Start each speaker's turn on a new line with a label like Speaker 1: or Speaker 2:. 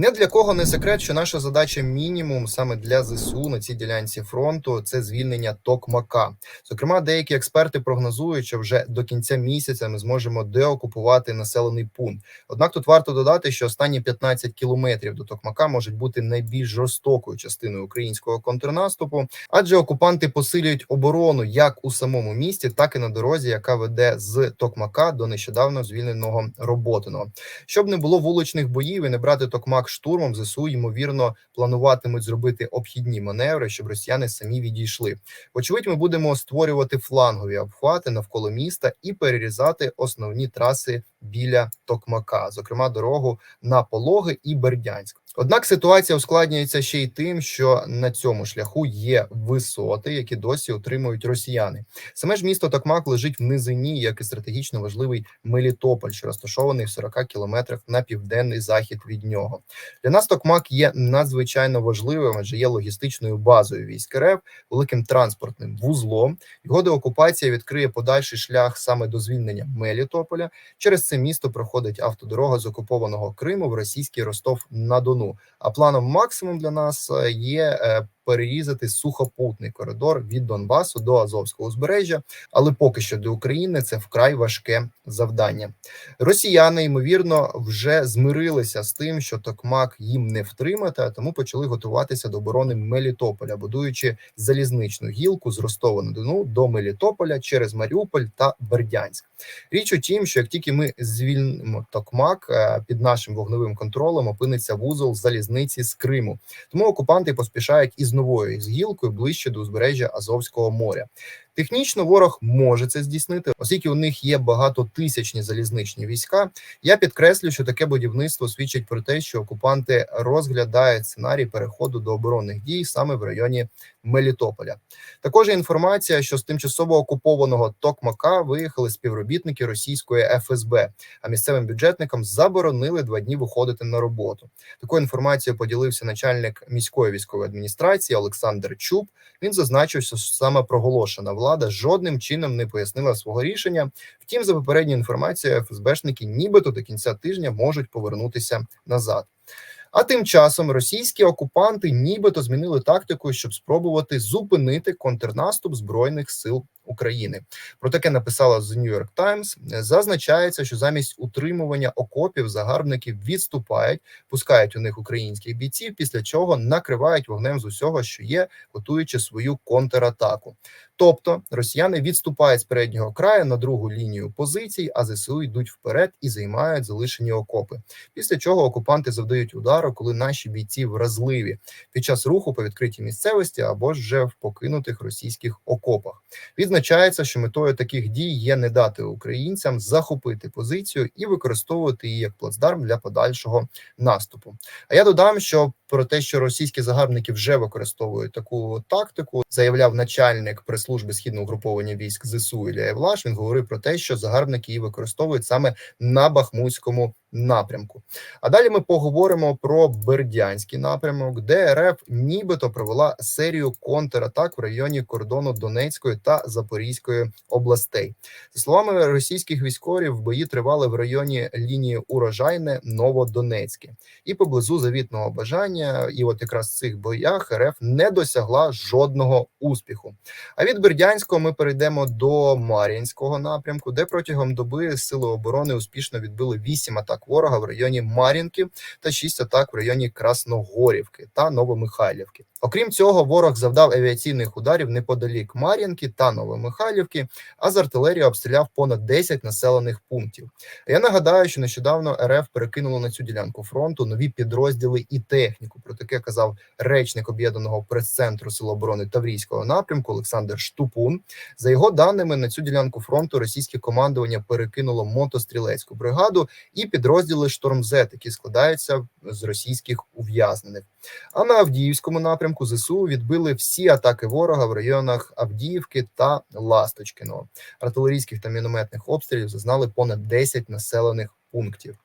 Speaker 1: Не для кого не секрет, що наша задача мінімум саме для ЗСУ на цій ділянці фронту це звільнення Токмака. Зокрема, деякі експерти прогнозують, що вже до кінця місяця ми зможемо деокупувати населений пункт. Однак тут варто додати, що останні 15 кілометрів до Токмака можуть бути найбільш жорстокою частиною українського контрнаступу, адже окупанти посилюють оборону як у самому місті, так і на дорозі, яка веде з Токмака до нещодавно звільненого Роботиного. Щоб не було вуличних боїв і не брати Токмак штурмом, ЗСУ ймовірно плануватимуть зробити обхідні маневри, щоб росіяни самі відійшли. Вочевидь, ми будемо створювати флангові обхвати навколо міста і перерізати основні траси біля Токмака, зокрема дорогу на Пологи і Бердянськ. Однак ситуація ускладнюється ще й тим, що на цьому шляху є висоти, які досі отримують росіяни. Саме ж місто Токмак лежить в низині, як і стратегічно важливий Мелітополь, що розташований в 40 кілометрах на південний захід від нього. Для нас Токмак є надзвичайно важливим, адже є логістичною базою військ РФ, великим транспортним вузлом. Його деокупація відкриє подальший шлях саме до звільнення Мелітополя. Через це місто проходить автодорога з окупованого Криму в російський Ростов на Дону. А планом максимум для нас е, є е, перерізати сухопутний коридор від Донбасу до Азовського узбережжя. Але поки що для України це вкрай важке завдання. Росіяни ймовірно вже змирилися з тим, що Токмак їм не втримати, а тому почали готуватися до оборони Мелітополя, будуючи залізничну гілку з Ростова на Дону до Мелітополя через Маріуполь та Бердянськ. Річ у тім, що як тільки ми звільнимо Токмак е, під нашим вогневим контролем, опиниться вузол залізниці з Криму. Тому окупанти поспішають із новою гілкою ближче до узбережжя Азовського моря. Технічно ворог може це здійснити, оскільки у них є багатотисячні залізничні війська. Я підкреслю, що таке будівництво свідчить про те, що окупанти розглядають сценарій переходу до оборонних дій саме в районі Мелітополя. Також інформація, що з тимчасово окупованого Токмака виїхали співробітники російської ФСБ, а місцевим бюджетникам заборонили два дні виходити на роботу. Такою інформацією поділився начальник міської військової адміністрації Олександр Чуб. Він зазначив, що саме проголошена влада жодним чином не пояснила свого рішення. Втім, за попередньою інформацією, ФСБшники нібито до кінця тижня можуть повернутися назад. А тим часом російські окупанти нібито змінили тактику, щоб спробувати зупинити контрнаступ збройних сил України. Про таке написала The New York Times. Зазначається, що замість утримування окопів загарбники відступають, пускають у них українських бійців, після чого накривають вогнем з усього, що є, готуючи свою контратаку. Тобто росіяни відступають з переднього краю на другу лінію позицій, а ЗСУ йдуть вперед і займають залишені окопи. Після чого окупанти завдають удару, коли наші бійці вразливі під час руху по відкритій місцевості або ж вже в покинутих російських окопах. Відзначається, що метою таких дій є не дати українцям захопити позицію і використовувати її як плацдарм для подальшого наступу. А я додам, що про те, що російські загарбники вже використовують таку тактику, заявляв начальник прес-служби східного угруповання військ ЗСУ Ілля Євлаш. Він говорив про те, що загарбники її використовують саме на Бахмутському напрямку. А далі ми поговоримо про Бердянський напрямок, де РФ нібито провела серію контратак в районі кордону Донецької та Запорізької областей. За словами російських військових, бої тривали в районі лінії урожайне Новодонецьке і поблизу завітного бажання. І от якраз в цих боях РФ не досягла жодного успіху. А від Бердянського ми перейдемо до Мар'їнського напрямку, де протягом доби сили оборони успішно відбили вісім атак ворога в районі Мар'їнки та шість атак в районі Красногорівки та Новомихайлівки. Окрім цього, ворог завдав авіаційних ударів неподалік Мар'їнки та Новомихайлівки, а з артилерії обстріляв понад 10 населених пунктів. Я нагадаю, що нещодавно РФ перекинуло на цю ділянку фронту нові підрозділи і техніку. Таке казав речник об'єднаного прес-центру Сил оборони Таврійського напрямку Олександр Штупун. За його даними, на цю ділянку фронту російське командування перекинуло мотострілецьку бригаду і підрозділи «Штормзет», які складаються з російських ув'язнених. А на Авдіївському напрямку ЗСУ відбили всі атаки ворога в районах Авдіївки та Ласточкиного. Артилерійських та мінометних обстрілів зазнали понад 10 населених пунктів.